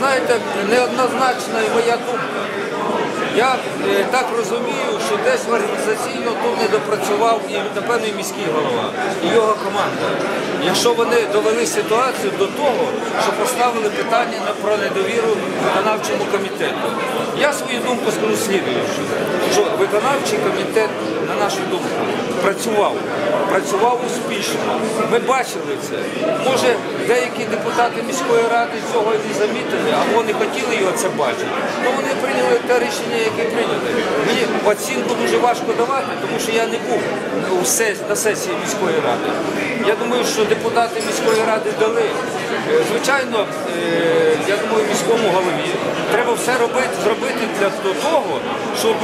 Знаєте, неоднозначна моя думка. Я е, так розумію, що десь організаційно тут не допрацював і, напевно, і міський голова, і його команда. Якщо вони довели ситуацію до того, що поставили питання про недовіру виконавчому комітету. Я свою думку скажу слідуючу, що виконавчий комітет, нашу думку, працював, працював успішно. Ми бачили це. Може, деякі депутати міської ради цього не замітили, або не хотіли його це бачити. Ну вони прийняли те рішення, яке прийняли. Мені оцінку дуже важко давати, тому що я не був на сесії міської ради. Я думаю, що депутати міської ради дали. Е, Звичайно, е, я думаю, міському голові треба все робити, зробити для того, щоб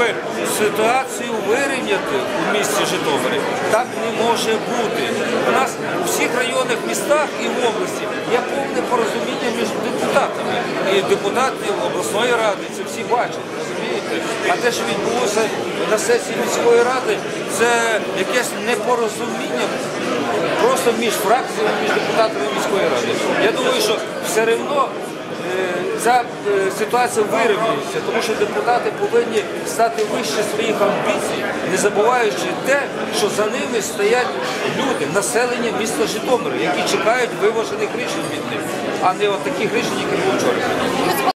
ситуацію вирівняти у місті Житомирі. Так не може бути. У нас у всіх районних містах і в області є повне порозуміння між депутатами. І депутати обласної ради це всі бачать. розумієте? А те, що відбулося на сесії міської ради, це якесь непорозуміння просто між фракціями, між депутатами міської ради. Я думаю, що все одно ця е, ситуація вирівнюється, тому що депутати повинні стати вище своїх амбіцій, не забуваючи те, що за ними стоять люди, населення міста Житомира, які чекають виважених рішень від них, а не от таких рішень, які були вчора.